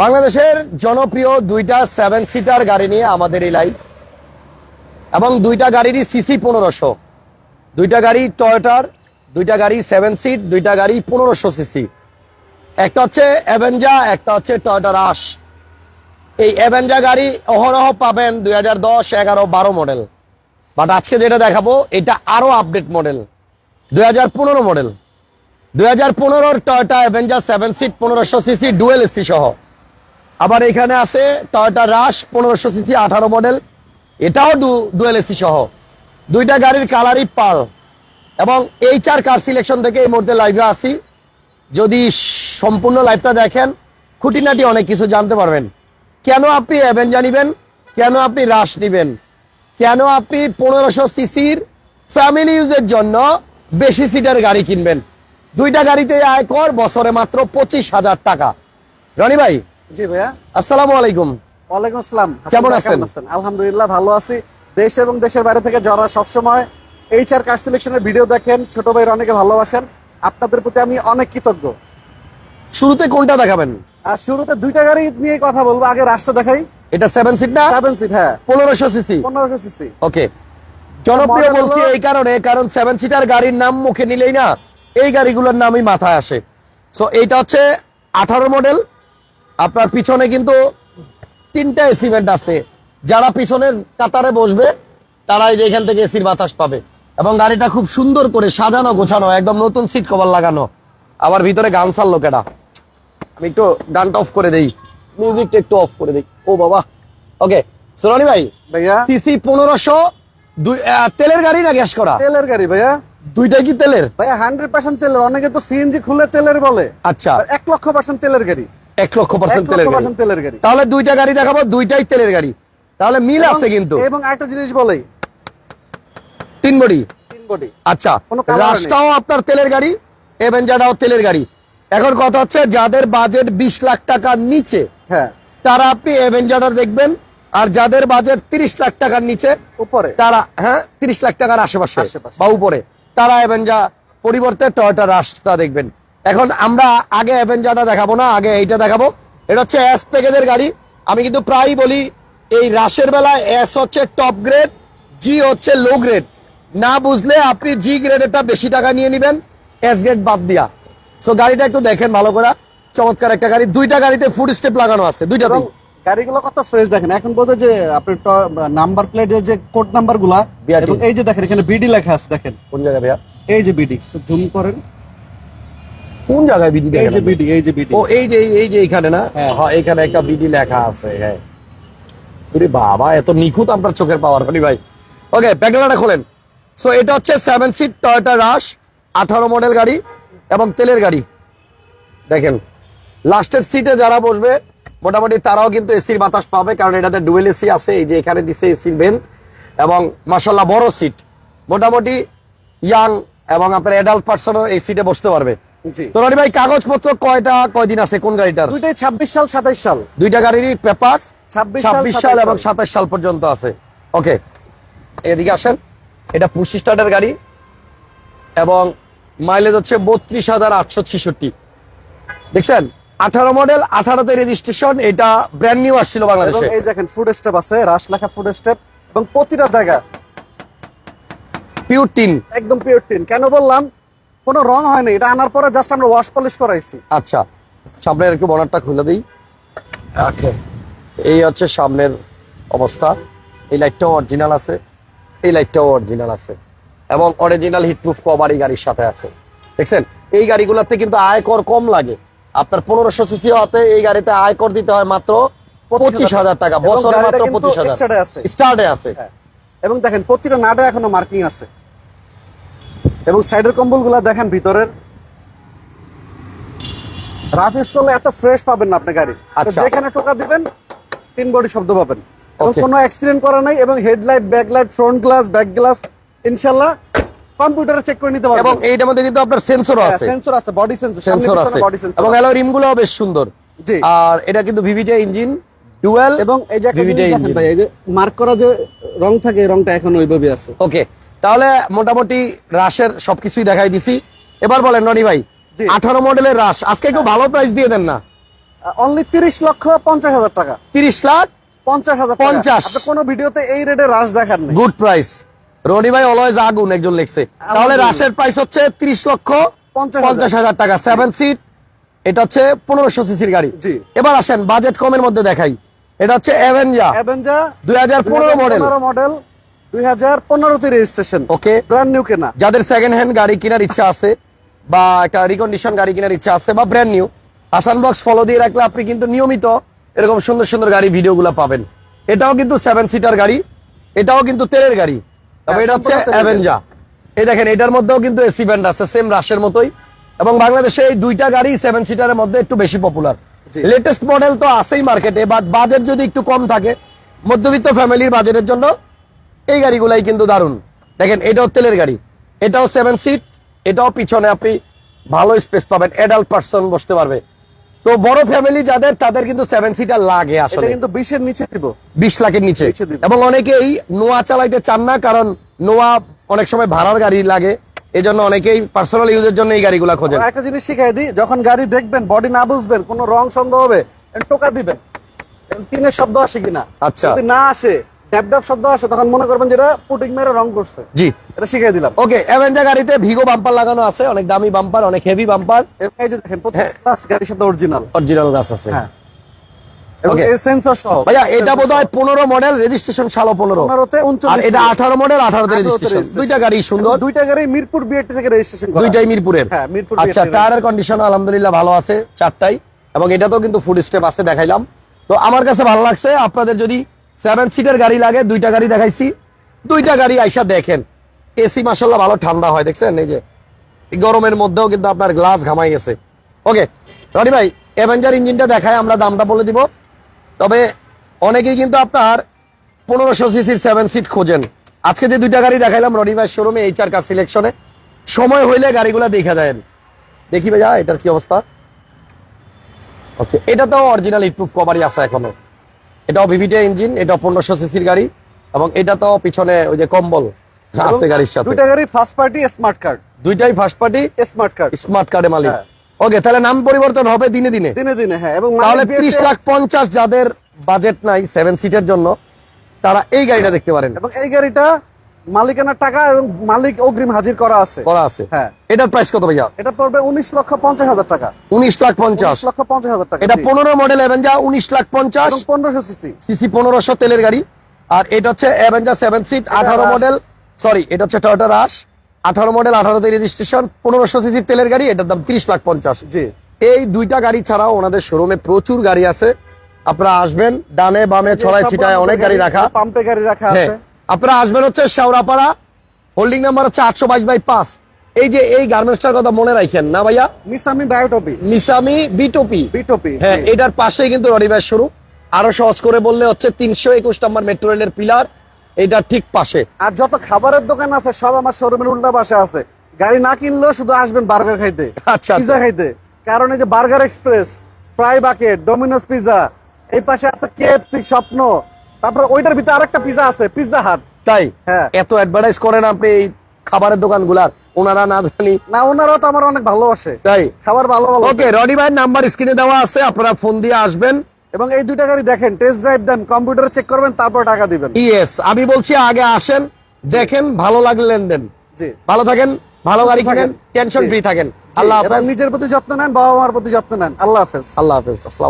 বাংলাদেশের জনপ্রিয় দুইটা সেভেন সিটার গাড়ি নিয়ে আমাদের এই লাইভ এবং দুইটা গাড়িরই সিসি পনেরোশো। দুইটা গাড়ি টয়োটার দুইটা গাড়ি সেভেন সিট দুইটা গাড়ি পনেরোশো সিসি একটা হচ্ছে অ্যাভেঞ্জা একটা হচ্ছে টয়োটা রাশ এই অ্যাভেঞ্জা গাড়ি অহরহ পাবেন দুই হাজার দশ, এগারো, বারো মডেল বাট আজকে যেটা দেখাবো, এটা আরও আপডেট মডেল দুই হাজার পনেরো মডেল দুই হাজার পনেরোর টয়োটা অ্যাভেঞ্জার সেভেন সিট পনেরোশো সিসি ডুয়েল এসি সহ। আবার এখানে আছে টয়োটা রাশ পনেরোশো সিসি, আঠারো মডেল এটাও ডুয়েল এসি সহ। দুইটা গাড়ির কালারই পাল এবং এই চার কার সিলেকশন থেকে এই মুহূর্তে লাইভে আসি। যদি সম্পূর্ণ লাইভটা দেখেন, খুঁটিনাটি অনেক কিছু জানতে পারবেন। কেন আপনি অ্যাভেঞ্জা নিবেন? কেন আপনি রাশ নিবেন? কেন আপনি পনেরোশো সিসির ফ্যামিলি ইউজের জন্য বেশি সিটের গাড়ি কিনবেন? দুইটা গাড়িতে আয়কর বছরে মাত্র পঁচিশ হাজার টাকা। রনি ভাই জি ভাইয়া। আসসালামু আলাইকুম। ওয়ালাইকুম আসসালাম। কেমন আছেন? আলহামদুলিল্লাহ ভালো আছি। দেশ এবং দেশের বাইরে থেকে যারা সবসময় এইচআর কার সিলেকশনের ভিডিও দেখেন ছোট ভাইয়ের অনেকে ভালোবাসেন আপনাদের প্রতি আমি অনেক কৃতজ্ঞ। শুরুতে কোনটা দেখাবেন? আর শুরুতে দুইটা গাড়ি নিয়ে কথা বলব আগে রাষ্ট্র দেখাই। এটা সেভেন সিট না? সেভেন সিট হ্যাঁ। পনেরোশো সিসি পনেরোশো সিসি ওকে জনপ্রিয় বলছি এই কারণে কারণ সেভেন সিটার গাড়ির নাম মুখে নিলেই না এই গাড়িগুলোর নামই মাথায় আসে। সো এইটা হচ্ছে আঠারো মডেল আপনার পিছনে কিন্তু তিনটা এসিমেন্ট আছে। যারা পিছনের কাতারে বসবে তারা এই যে এখান থেকে এসির বাতাস পাবে। এবং গাড়িটা খুব সুন্দর করে সাজানো গোছানো একদম নতুন সিট কভার লাগানো। আবার ভিতরে গান সার লোকেরা। আমি একটু গানটা অফ করে দেই। মিউজিকটা একটু অফ করে দেই। ও বাবা। ওকে সোনালি ভাই ভাইয়া। সিসি পনেরোশো তেলের গাড়ি না গ্যাস করা? তেলের গাড়ি ভাইয়া। দুইটাই কি তেলের? ভাইয়া হান্ড্রেড পার্সেন্ট তেলের। অনেকে তো সিএনজি খুলে তেলের বলে। আচ্ছা। এক লক্ষ পার্সেন্ট তেলের গাড়ি। এক লক্ষ পার্সেন্ট তেলের গাড়ি। তাহলে দুইটা গাড়ি দেখাবো দুইটাই তেলের গাড়ি। তাহলে মিল আছে কিন্তু। এবং আরেকটা জিনিস বলেই তিন বডি? আচ্ছা। রাস্তাও আপনার তেলের গাড়ি এভেঞ্জারটাও তেলের গাড়ি। এখন কথা হচ্ছে যাদের বাজেট বিশ লাখ টাকার নিচে হ্যাঁ। তারা আপনি এভেঞ্জার দেখবেন আর যাদের বাজেট তিরিশ লাখ টাকার নিচে উপরে। তারা হ্যাঁ তিরিশ লাখ টাকার আশেপাশে। বা উপরে। তারা অ্যাভেঞ্জা পরিবর্তে টয়টা রাস্তা দেখবেন। এখন আমরা আগে অ্যাভেঞ্জারটা দেখাবো না আগে এইটা দেখাবো। এটা হচ্ছে এস প্যাকেজের গাড়ি। আমি কিন্তু প্রায়ই বলি এই রাশের বেলায় এস হচ্ছে টপ গ্রেড জি হচ্ছে লো গ্রেড না বুঝলে আপনি জি গ্রেডেরটা বেশি টাকা নিয়ে নেবেন এস গ্রেড বাদ দিয়া। সো গাড়িটা একটু দেখেন ভালো করে। চমৎকার একটা গাড়ি। দুইটা গাড়িতে ফুড স্টেপ লাগানো আছে দুইটা গাড়িগুলো কত ফ্রেশ দেখেন। এখন বোধ যে আপনার নাম্বার প্লেটের যে কোড নাম্বারগুলা এই যে দেখেন এখানে বিডি লেখা আছে দেখেন। কোন জায়গায় ভাইয়া? এই যে বিডি জুম করেন। কোন জায়গায় বিডি এই যে? বিডি এই যে বিডি ও এই যে এই যে এখানে না? হ্যাঁ। হ্যাঁ এখানে একটা বিডি লেখা আছে হ্যাঁ। আরে বাবা এত নিখুঁত আপনার চোখের পাওয়ার করি ভাই। ওকে প্যাকেলাটা খোলেন। সো এটা হচ্ছে সেভেন সিট টয়োটা রাশ আঠারো মডেল গাড়ি এবং তেলের গাড়ি। দেখেন লাস্টের সিটে যারা বসবে মোটামুটি তারাও কিন্তু এসির বাতাস পাবে কারণ এটাতে ডুয়েল এসি আছে এই যে এখানে দিছে এসির ভেন্ট এবং মাসাল্লাহ বড় সিট মোটামুটি ইয়াং এবং আপনার অ্যাডাল্ট পার্সনও এই সিটে বসতে পারবে। তো রনি ভাই কাগজপত্র কয়টা কয়দিন আছে কোন গাড়িটার? দুইটাই ছাব্বিশ সাল সাতাইশ সাল। দুইটা গাড়িরই পেপার ছাব্বিশ সাল এবং। সাতাশ সাল পর্যন্ত আছে। ওকে এদিকে আসেন। এটা পুশি স্টার্টের গাড়ি এবং মাইলেজ হচ্ছে বত্রিশ হাজার আটশো ছিষট্টি। দেখছেন? আঠারো মডেল আঠারোতে রেজিস্ট্রেশন এটা ব্র্যান্ড নিউ আসছিল বাংলাদেশে। এই দেখেন ফুড স্টেপ আছে রাস লেখা ফুড স্টেপ এবং প্রতিটা জায়গা পিউর টিন একদম পিওর টিন কেন বললাম? কোনো রং হয়নি এটা আনার পরে জাস্ট আমরা ওয়াশ পলিশ করাইছি। আচ্ছা সামনের একটু বনারটা খুলে দিই। ওকে এই হচ্ছে সামনের অবস্থা। এই লাইটটাও অরিজিনাল আছে এই লাইটটাও অরিজিনাল আছে। এবং অরিজিনাল হিটপ্রুফ কভারই গাড়ির সাথে আছে। দেখছেন? এই গাড়িগুলোতে কিন্তু আয়কর কম লাগে। আপনার পনেরোশো সিসি হতে এই গাড়িতে আয়কর দিতে হয় মাত্র পঁচিশ হাজার। টাকা বছরে মাত্র পঁচিশ হাজার। স্টার্টে আছে। স্টার্টে আছে। হ্যাঁ। এবং দেখেন প্রতিটা নাটে এখনও মার্কিং আছে। এবং সাইডের কম্বলগুলা দেখেন ভিতরের। রাফ ইউজ করলে এত ফ্রেশ পাবেন না আপনি গাড়ি। আচ্ছা। যেখানে টোকা দিবেন তিন বডি শব্দ পাবেন। কোনো অ্যাক্সিডেন্ট করা নাই এবং headlight backlight front glass back glass ইনশাল্লাহ কম্পিউটারে চেক করে নিতে পারবেন। এবং এইটার মধ্যে কিন্তু আপনার সেন্সরও আছে। সেন্সর আছে বডি সেন্সর সেন্সর আছে। বডি সেন্সর এবং অ্যালো রিমগুলো বেশ সুন্দর। জি। আর এটা কিন্তু ভিভিটিআই ইঞ্জিন ডুয়েল এবং এই যে VVD জিনিস ভাই এই যে মার্ক করা যে রং থাকে এই রংটা এখন ওইভাবে আছে। ওকে তাহলে মোটামুটি রাশের সবকিছুই দেখাই দিছি। এবার বলেন ননি ভাই আঠারো মডেলের রাশ আজকে একটু ভালো প্রাইস দিয়ে দেন না? অনলি তিরিশ লক্ষ পঞ্চাশ হাজার টাকা। তিরিশ লাখ পঞ্চাশ হাজার 50 আপনি কোনো ভিডিওতে এই রেটে হ্রাস দেখান নাই। গুড প্রাইস রনি ভাই অলওয়েজ আগুন একজন লিখছে। তাহলে। রাশের প্রাইস হচ্ছে তিরিশ লক্ষ পঞ্চাশ পঞ্চাশ হাজার টাকা সেভেন সিট এটা হচ্ছে পনেরোশো সিসির গাড়ি। জি। এবার আসেন বাজেট কমের মধ্যে দেখাই। এটা হচ্ছে অ্যাভেঞ্জা অ্যাভেঞ্জা দুই হাজার পনেরো মডেল মডেল দুই হাজার পনেরোতে রেজিস্ট্রেশন। ওকে ব্র্যান্ড নিউ কেনা। যাদের সেকেন্ড হ্যান্ড গাড়ি কেনার ইচ্ছা আছে বা একটা রিকন্ডিশন গাড়ি কেনার ইচ্ছা আছে বা ব্র্যান্ড নিউ আসান বক্স ফলো দিয়ে রাখলে আপনি কিন্তু নিয়মিত এরকম সুন্দর সুন্দর গাড়ি ভিডিওগুলো পাবেন। এটাও কিন্তু সেভেন সিটার গাড়ি এটাও কিন্তু তেলের গাড়ি। তবে এটা হচ্ছে। অ্যাভেঞ্জা এই দেখেন এটার মধ্যেও কিন্তু এসি ব্যান্ড আছে সেম রাশের মতোই। এবং বাংলাদেশে এই দুইটা গাড়ি সেভেন সিটারের মধ্যে একটু বেশি পপুলার লেটেস্ট মডেল তো আছেই মার্কেটে বাট বাজেট যদি একটু কম থাকে মধ্যবিত্ত ফ্যামিলির বাজেটের জন্য এই গাড়িগুলাই কিন্তু দারুণ। দেখেন এটাও তেলের গাড়ি। এটাও সেভেন সিট এটাও পিছনে আপনি ভালো স্পেস পাবেন অ্যাডাল্ট পার্সন বসতে পারবে। তো বড় ফ্যামিলি যাদের তাদের কিন্তু সেভেন সিটার লাগে আসলে। কিন্তু বিশের নিচে দিব। বিশ লাখের নিচে। এবং অনেকেই নোয়া চালাইতে চান না কারণ নোয়া অনেক সময় ভাড়ার গাড়ি লাগে। এই জন্য অনেকেই পার্সোনাল ইউজের জন্য এই গাড়িগুলা খোঁজেন। একটা জিনিস শিখাই দিই যখন গাড়ি দেখবেন বডি না বুঝবেন কোনো রং সন্দেহ হবে টোকা দিবেন। টিনের শব্দ আসে কিনা? আচ্ছা। যদি না আসে ড্যাপ ড্যাপ শব্দ আসে তখন মনে করবেন যেটা পুটিং মেরে রং করছে। জি। এটা শিখাই দিলাম। ওকে অ্যাভেঞ্জা গাড়িতে ভিগো বাম্পার লাগানো আছে অনেক দামি বাম্পার অনেক হেভি বাম্পার এবং এই যে দেখেন প্রত্যেকটা গাড়ির সাথে অরিজিনাল অরিজিনাল গাছ আছে। হ্যাঁ। এটা পনেরো মডেল রেজিস্ট্রেশন সালো পনেরো। আর এটা আঠারো মডেল আঠারোতে রেজিস্ট্রেশন দুইটা গাড়ি সুন্দর। দুইটা গাড়ি মিরপুর থেকে রেজিস্ট্রেশন করা। দুইটাই মিরপুরের। হ্যাঁ, মিরপুর আচ্ছা টায়ারের কন্ডিশন আলহামদুলিল্লাহ ভালো আছে চারটাই। এবং এটাতেও কিন্তু ফুড স্টেপ আছে দেখাইলাম। তো আমার কাছে ভালো লাগছে আপনাদের যদি সেভেন সিটের গাড়ি লাগে, দুইটা গাড়ি দেখাইছি। দুইটা গাড়ি আইসা দেখেন। এসি মাসাল্লাহ ভালো ঠান্ডা হয়, দেখছেন? এই যে গরমের মধ্যেও কিন্তু আপনার গ্লাস ঘামাই গেছে। ওকে রনি ভাই অ্যাভেঞ্জার ইঞ্জিনটা দেখায় আমরা দামটা বলে দিব। তবে অনেকেই কিন্তু আপনার পনেরোশো সিসির সেভেন সিট খোঁজেন। আজকে যে দুইটা গাড়ি দেখাইলাম, রনি ভাই শোরুমে এইচআর কার সিলেকশনে সময় হইলে গাড়িগুলা দেখা যায় দেখি ভাইয়া, এটার কি অবস্থা? ওকে এটা তো অরিজিনাল ইটপ্রুফ কভারই আছে এখনও। এটাও ভিভিটে ইঞ্জিন এটাও পনেরোশো সিসির গাড়ি এবং এটা তো পিছনে ওই যে কম্বল আছে গাড়ির সাথে। দুইটা গাড়ি ফার্স্ট পার্টি স্মার্ট কার্ড দুইটাই first party smart card smart কার্ডে মালিক। হ্যাঁ। ওকে তাহলে নাম পরিবর্তন হবে দিনে দিনে? দিনে দিনে হ্যাঁ এবং তাহলে মালিক ত্রিশ BRT লাখ পঞ্চাশ যাদের বাজেট নাই সেভেন সিটের জন্য তারা এই গাড়িটা দেখতে পারেন। এবং এই গাড়িটা মালিকানার টাকা এবং মালিক অগ্রিম হাজির করা আছে। করা আছে। হ্যাঁ। এটার প্রাইস কত ভাইয়া? এটা পড়বে উনিশ লক্ষ পঞ্চাশ হাজার টাকা। উনিশ লাখ পঞ্চাশ। লক্ষ পঞ্চাশ হাজার টাকা এটা পনেরো মডেল অ্যাভেঞ্জা উনিশ লাখ পঞ্চাশ। পনেরোশো সিসি। সিসি পনেরোশো তেলের গাড়ি। আর এটা হচ্ছে অ্যাভেঞ্জা সেভেন সিট আঠারো মডেল সরি এটা হচ্ছে টয়োটা রাশ আঠারো মডেল আঠারোতে রেজিস্ট্রেশন পনেরোশো সিসির তেলের গাড়ি এটার দাম তিরিশ লাখ পঞ্চাশ। জি। এই দুইটা গাড়ি ছাড়াও ওনাদের শোরুমে প্রচুর গাড়ি আছে। আপনারা আসবেন ডানে বামে ছড়াই ছিটায় অনেক গাড়ি রাখা। পাম্পে গাড়ি রাখা আছে। আপনারা আসবেন হচ্ছে শেওড়াপাড়া। হোল্ডিং নাম্বার হচ্ছে আটশো বাইশ বাই পাঁচ। এই যে এই গার্মেন্টসটার কথা মনে রাখেন না ভাইয়া? মিসামি বায়োটপি। মিসামি বিটোপি। বিটপি হ্যাঁ এটার পাশেই কিন্তু রডিবাস শুরু। আরও সহজ করে বললে হচ্ছে তিনশো একুশ নম্বর মেট্রো রেলের পিলার এইটার ঠিক পাশে। আর যত খাবারের দোকান আছে সব আমার শোরুমের উল্টা পাশে আছে। গাড়ি না কিনলেও শুধু আসবেন বার্গার খাইতে আচ্ছা পিজা খাইতে। কারণ এই যে burger express fry bucket Domino's pizza এই পাশে আছে কেএফসি স্বপ্ন তারপর ওইটার ভিতরে আরেকটা পিজা আছে পিজা হাট তাই? হ্যাঁ। এত অ্যাডভার্টাইজ করেন আপনি এই খাবারের দোকানগুলার। ওনারা না জানি না ওনারাও তো আমার অনেক ভালোবাসে। তাই? খাবার ভালো ভালো ওকে ভাইয়ের নাম্বার স্ক্রিনে দেওয়া আছে আপনারা ফোন দিয়ে আসবেন। এবং এই দুইটা গাড়ি দেখেন টেস্ট ড্রাইভ দেন কম্পিউটার চেক করবেন তারপর টাকা দিবেন। ইয়েস আমি বলছি আগে আসেন দেখেন ভালো লাগলে লেনদেন। জি। ভালো থাকেন ভালো গাড়ি থাকেন। কিনেন টেনশন ফ্রি থাকেন। আল্লাহ হাফেজ। নিজের প্রতি যত্ন নেন বাবা মার প্রতি যত্ন নেন। আল্লাহ হাফেজ। আল্লাহ হাফেজ আসসালাম